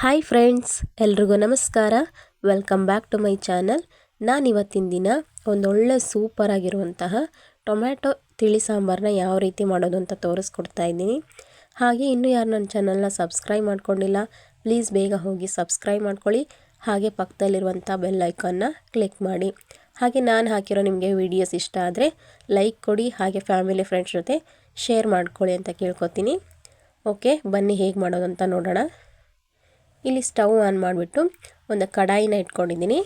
Hi friends ಎಲ್ರಿಗೂ ನಮಸ್ಕಾರ. Welcome back to my channel ನಾನು ಇವತ್ತಿನ ದಿನ ಒಂದೊಳ್ಳೆ ಸೂಪರ್ ಆಗಿರುವಂತಹ ಟೊಮ್ಯಾಟೊ ತಿಳಿ ಸಾಂಬಾರನ್ನ ಯಾವ ರೀತಿ ಮಾಡೋದು ಅಂತ ತೋರಿಸ್ಕೊಡ್ತಾ ಇದ್ದೀನಿ. ಹಾಗೆ ಇನ್ನೂ ಯಾರು ನನ್ನ ಚಾನಲ್ನ ಸಬ್ಸ್ಕ್ರೈಬ್ ಮಾಡ್ಕೊಂಡಿಲ್ಲ ಪ್ಲೀಸ್ ಬೇಗ ಹೋಗಿ ಸಬ್ಸ್ಕ್ರೈಬ್ ಮಾಡ್ಕೊಳ್ಳಿ. ಹಾಗೆ ಪಕ್ಕದಲ್ಲಿರುವಂಥ ಬೆಲ್ ಐಕಾನ್ನ ಕ್ಲಿಕ್ ಮಾಡಿ. ಹಾಗೆ ನಾನು ಹಾಕಿರೋ ನಿಮಗೆ ವಿಡಿಯೋಸ್ ಇಷ್ಟ ಆದರೆ ಲೈಕ್ ಕೊಡಿ, ಹಾಗೆ ಫ್ಯಾಮಿಲಿ ಫ್ರೆಂಡ್ಸ್ ಜೊತೆ ಶೇರ್ ಮಾಡ್ಕೊಳ್ಳಿ ಅಂತ ಕೇಳ್ಕೊತೀನಿ. ಓಕೆ ಬನ್ನಿ ಹೇಗೆ ಮಾಡೋದು ಅಂತ ನೋಡೋಣ. ಇಲ್ಲಿ ಸ್ಟವ್ ಆನ್ ಮಾಡಿಬಿಟ್ಟು ಒಂದು ಕಡಾಯಿನ ಇಟ್ಕೊಂಡಿದ್ದೀನಿ.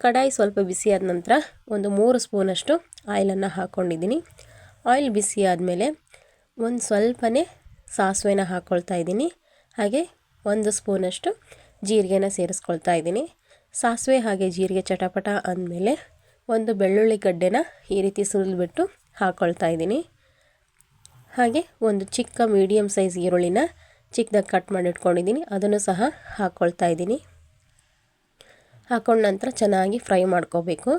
ಕಡಾಯಿ ಸ್ವಲ್ಪ ಬಿಸಿಯಾದ ನಂತರ ಒಂದು ಮೂರು ಸ್ಪೂನಷ್ಟು ಆಯಿಲನ್ನು ಹಾಕ್ಕೊಂಡಿದ್ದೀನಿ. ಆಯಿಲ್ ಬಿಸಿ ಆದಮೇಲೆ ಒಂದು ಸ್ವಲ್ಪನೇ ಸಾಸಿವೆನ ಹಾಕ್ಕೊಳ್ತಾ ಇದ್ದೀನಿ. ಹಾಗೆ ಒಂದು ಸ್ಪೂನಷ್ಟು ಜೀರಿಗೆನ ಸೇರಿಸ್ಕೊಳ್ತಾ ಇದ್ದೀನಿ. ಸಾಸಿವೆ ಹಾಗೆ ಜೀರಿಗೆ ಚಟಪಟ ಅಂದಮೇಲೆ ಒಂದು ಬೆಳ್ಳುಳ್ಳಿ ಗಡ್ಡೆನ ಈ ರೀತಿ ಸುಲಿದ್ಬಿಟ್ಟು ಹಾಕ್ಕೊಳ್ತಾ ಇದ್ದೀನಿ. ಹಾಗೆ ಒಂದು ಚಿಕ್ಕ ಮೀಡಿಯಮ್ ಸೈಜ್ ಈರುಳ್ಳಿನ ಚಿಕ್ಕದಾಗಿ ಕಟ್ ಮಾಡಿ ಇಟ್ಕೊಂಡಿದ್ದೀನಿ. ಅದನ್ನು ಸಹ ಹಾಕ್ಕೊಳ್ತಾ ಇದ್ದೀನಿ. ಹಾಕೊಂಡ ನಂತರ ಚೆನ್ನಾಗಿ ಫ್ರೈ ಮಾಡ್ಕೋಬೇಕು.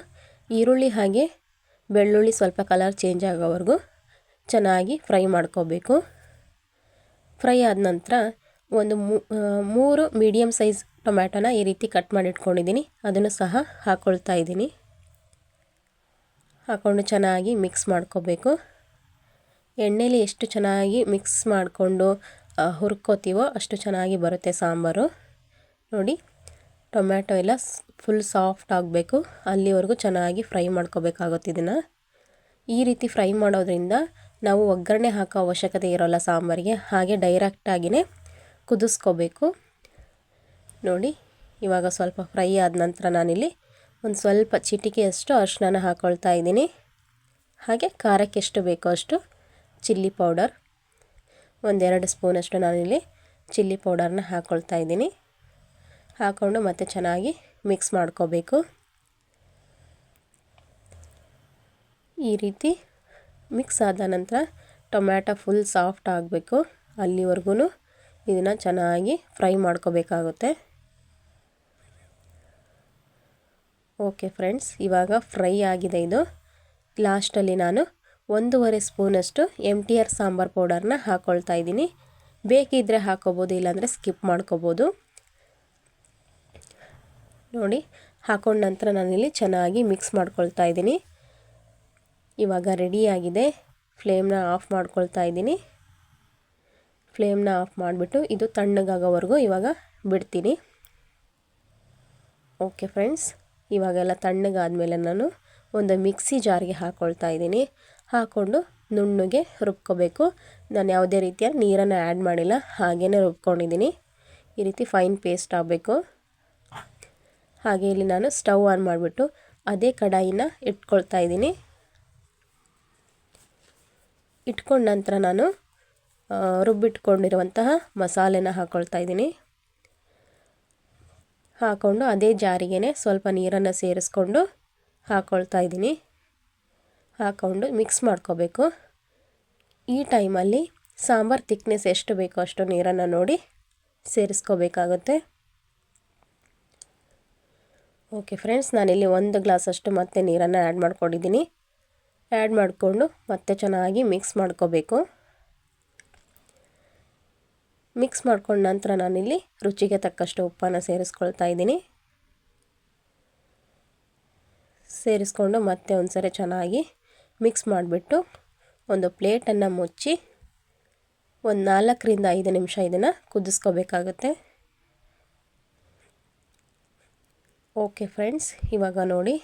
ಈರುಳ್ಳಿ ಹಾಗೆ ಬೆಳ್ಳುಳ್ಳಿ ಸ್ವಲ್ಪ ಕಲರ್ ಚೇಂಜ್ ಆಗೋವರೆಗೂ ಚೆನ್ನಾಗಿ ಫ್ರೈ ಮಾಡ್ಕೋಬೇಕು. ಫ್ರೈ ಆದ ನಂತರ ಒಂದು ಮೂರು ಮೀಡಿಯಮ್ ಸೈಜ್ ಟೊಮ್ಯಾಟೋನ ಈ ರೀತಿ ಕಟ್ ಮಾಡಿ ಇಟ್ಕೊಂಡಿದ್ದೀನಿ. ಅದನ್ನು ಸಹ ಹಾಕ್ಕೊಳ್ತಾ ಇದ್ದೀನಿ. ಹಾಕ್ಕೊಂಡು ಚೆನ್ನಾಗಿ ಮಿಕ್ಸ್ ಮಾಡ್ಕೋಬೇಕು. ಎಣ್ಣೆಲಿ ಎಷ್ಟು ಚೆನ್ನಾಗಿ ಮಿಕ್ಸ್ ಮಾಡಿಕೊಂಡು ಹುರ್ಕೋತೀವೋ ಅಷ್ಟು ಚೆನ್ನಾಗಿ ಬರುತ್ತೆ ಸಾಂಬಾರು. ನೋಡಿ, ಟೊಮ್ಯಾಟೊ ಎಲ್ಲ ಫುಲ್ ಸಾಫ್ಟ್ ಆಗಬೇಕು. ಅಲ್ಲಿವರೆಗೂ ಚೆನ್ನಾಗಿ ಫ್ರೈ ಮಾಡ್ಕೋಬೇಕಾಗುತ್ತೆ ಇದನ್ನು. ಈ ರೀತಿ ಫ್ರೈ ಮಾಡೋದ್ರಿಂದ ನಾವು ಒಗ್ಗರಣೆ ಹಾಕೋ ಅವಶ್ಯಕತೆ ಇರೋಲ್ಲ ಸಾಂಬಾರಿಗೆ. ಹಾಗೆ ಡೈರೆಕ್ಟಾಗಿಯೇ ಕುದಿಸ್ಕೋಬೇಕು. ನೋಡಿ, ಇವಾಗ ಸ್ವಲ್ಪ ಫ್ರೈ ಆದ ನಂತರ ನಾನಿಲ್ಲಿ ಒಂದು ಸ್ವಲ್ಪ ಚಿಟಿಕೆಯಷ್ಟು ಅರಿಶಿನ ಹಾಕ್ಕೊಳ್ತಾ ಇದ್ದೀನಿ. ಹಾಗೆ ಖಾರಕ್ಕೆ ಎಷ್ಟು ಬೇಕೋ ಅಷ್ಟು ಚಿಲ್ಲಿ ಪೌಡರ್. ಒಂದೆರಡು ಸ್ಪೂನಷ್ಟು ನಾನಿಲ್ಲಿ ಚಿಲ್ಲಿ ಪೌಡರ್ನ ಹಾಕ್ಕೊಳ್ತಾ ಇದ್ದೀನಿ. ಹಾಕ್ಕೊಂಡು ಮತ್ತೆ ಚೆನ್ನಾಗಿ ಮಿಕ್ಸ್ ಮಾಡ್ಕೋಬೇಕು. ಈ ರೀತಿ ಮಿಕ್ಸ್ ಆದ ನಂತರ ಟೊಮ್ಯಾಟೊ ಫುಲ್ ಸಾಫ್ಟ್ ಆಗಬೇಕು. ಅಲ್ಲಿವರೆಗೂ ಇದನ್ನು ಚೆನ್ನಾಗಿ ಫ್ರೈ ಮಾಡ್ಕೋಬೇಕಾಗುತ್ತೆ. ಓಕೆ ಫ್ರೆಂಡ್ಸ್, ಇವಾಗ ಫ್ರೈ ಆಗಿದೆ ಇದು. ಲಾಸ್ಟಲ್ಲಿ ನಾನು ಒಂದೂವರೆ ಸ್ಪೂನಷ್ಟು ಎಂ ಟಿ ಆರ್ ಸಾಂಬಾರು ಪೌಡರ್ನ ಹಾಕ್ಕೊಳ್ತಾ ಇದ್ದೀನಿ. ಬೇಕಿದ್ದರೆ ಹಾಕೋಬೋದು, ಇಲ್ಲಾಂದರೆ ಸ್ಕಿಪ್ ಮಾಡ್ಕೋಬೋದು. ನೋಡಿ, ಹಾಕೊಂಡ ನಂತರ ನಾನಿಲ್ಲಿ ಚೆನ್ನಾಗಿ ಮಿಕ್ಸ್ ಮಾಡ್ಕೊಳ್ತಾ ಇದ್ದೀನಿ. ಇವಾಗ ರೆಡಿಯಾಗಿದೆ ಫ್ಲೇಮ್ನ ಆಫ್ ಮಾಡ್ಕೊಳ್ತಾ ಇದ್ದೀನಿ. ಫ್ಲೇಮ್ನ ಆಫ್ ಮಾಡಿಬಿಟ್ಟು ಇದು ತಣ್ಣಗಾಗೋವರೆಗೂ ಇವಾಗ ಬಿಡ್ತೀನಿ. ಓಕೆ ಫ್ರೆಂಡ್ಸ್, ಇವಾಗೆಲ್ಲ ತಣ್ಣಗಾದಮೇಲೆ ನಾನು ಒಂದು ಮಿಕ್ಸಿ ಜಾರ್ಗೆ ಹಾಕ್ಕೊಳ್ತಾ ಇದ್ದೀನಿ. ಹಾಕ್ಕೊಂಡು ನುಣ್ಣಗೆ ರುಬ್ಕೋಬೇಕು. ನಾನು ಯಾವುದೇ ರೀತಿಯ ನೀರನ್ನು ಆ್ಯಡ್ ಮಾಡಿಲ್ಲ ಹಾಗೇ ರುಬ್ಕೊಂಡಿದ್ದೀನಿ. ಈ ರೀತಿ ಫೈನ್ ಪೇಸ್ಟ್ ಆಗಬೇಕು. ಹಾಗೆ ಇಲ್ಲಿ ನಾನು ಸ್ಟವ್ ಆನ್ ಮಾಡಿಬಿಟ್ಟು ಅದೇ ಕಡಾಯಿನ ಇಟ್ಕೊಳ್ತಾ ಇದ್ದೀನಿ. ಇಟ್ಕೊಂಡ ನಂತರ ನಾನು ರುಬ್ಬಿಟ್ಕೊಂಡಿರುವಂತಹ ಮಸಾಲೆನ ಹಾಕ್ಕೊಳ್ತಾ ಇದ್ದೀನಿ. ಹಾಕ್ಕೊಂಡು ಅದೇ ಜಾರಿಗೆನೆ ಸ್ವಲ್ಪ ನೀರನ್ನು ಸೇರಿಸ್ಕೊಂಡು ಹಾಕ್ಕೊಳ್ತಾ ಇದ್ದೀನಿ. ಹಾಕ್ಕೊಂಡು ಮಿಕ್ಸ್ ಮಾಡ್ಕೋಬೇಕು. ಈ ಟೈಮಲ್ಲಿ ಸಾಂಬಾರು ತಿಕ್ನೆಸ್ ಎಷ್ಟು ಬೇಕೋ ಅಷ್ಟು ನೀರನ್ನು ನೋಡಿ ಸೇರಿಸ್ಕೋಬೇಕಾಗುತ್ತೆ. ಓಕೆ ಫ್ರೆಂಡ್ಸ್ ನಾನಿಲ್ಲಿ ಒಂದು ಗ್ಲಾಸಷ್ಟು ಮತ್ತೆ ನೀರನ್ನು ಆ್ಯಡ್ ಮಾಡ್ಕೊಂಡಿದ್ದೀನಿ. ಆ್ಯಡ್ ಮಾಡಿಕೊಂಡು ಮತ್ತೆ ಚೆನ್ನಾಗಿ ಮಿಕ್ಸ್ ಮಾಡ್ಕೋಬೇಕು. ಮಿಕ್ಸ್ ಮಾಡ್ಕೊಂಡ ನಂತರ ನಾನಿಲ್ಲಿ ರುಚಿಗೆ ತಕ್ಕಷ್ಟು ಉಪ್ಪನ್ನು ಸೇರಿಸ್ಕೊಳ್ತಾ ಇದ್ದೀನಿ. ಸೇರಿಸ್ಕೊಂಡು ಮತ್ತೆ ಒಂದು ಸರಿ ಚೆನ್ನಾಗಿ ಮಿಕ್ಸ್ ಮಾಡಿಬಿಟ್ಟು ಒಂದು ಪ್ಲೇಟನ್ನು ಮುಚ್ಚಿ ಒಂದು ನಾಲ್ಕರಿಂದ ಐದು ನಿಮಿಷ ಇದನ್ನು ಕುದಿಸ್ಕೋಬೇಕಾಗುತ್ತೆ. ಓಕೆ ಫ್ರೆಂಡ್ಸ್ ಇವಾಗ ನೋಡಿ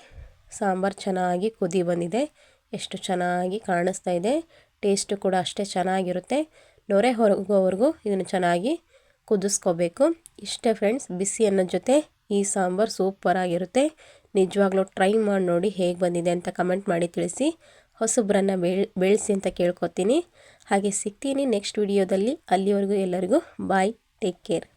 ಸಾಂಬಾರು ಚೆನ್ನಾಗಿ ಕುದಿ ಬಂದಿದೆ. ಎಷ್ಟು ಚೆನ್ನಾಗಿ ಕಾಣಿಸ್ತಾ ಇದೆ. ಟೇಸ್ಟು ಕೂಡ ಅಷ್ಟೇ ಚೆನ್ನಾಗಿರುತ್ತೆ. ನೊರೆ ಹೊರಗೋವರೆಗೂ ಇದನ್ನು ಚೆನ್ನಾಗಿ ಕುದಿಸ್ಕೋಬೇಕು. ಇಷ್ಟೇ ಫ್ರೆಂಡ್ಸ್ ಬಿಸಿ ಅನ್ನ ಜೊತೆ ಈ ಸಾಂಬಾರು ಸೂಪರಾಗಿರುತ್ತೆ ನಿಜವಾಗ್ಲೂ ಟ್ರೈ ಮಾಡಿ ನೋಡಿ ಹೇಗೆ ಬಂದಿದೆ ಅಂತ ಕಮೆಂಟ್ ಮಾಡಿ ತಿಳಿಸಿ. ಹೊಸಬ್ರನ್ನು ಬೆಳ್ ಬೆಳೆಸಿ ಅಂತ ಕೇಳ್ಕೊತೀನಿ. ಹಾಗೆ ಸಿಗ್ತೀನಿ ನೆಕ್ಸ್ಟ್ ವಿಡಿಯೋದಲ್ಲಿ ಅಲ್ಲಿವರೆಗೂ ಎಲ್ಲರಿಗೂ ಬಾಯ್ ಟೇಕ್ ಕೇರ್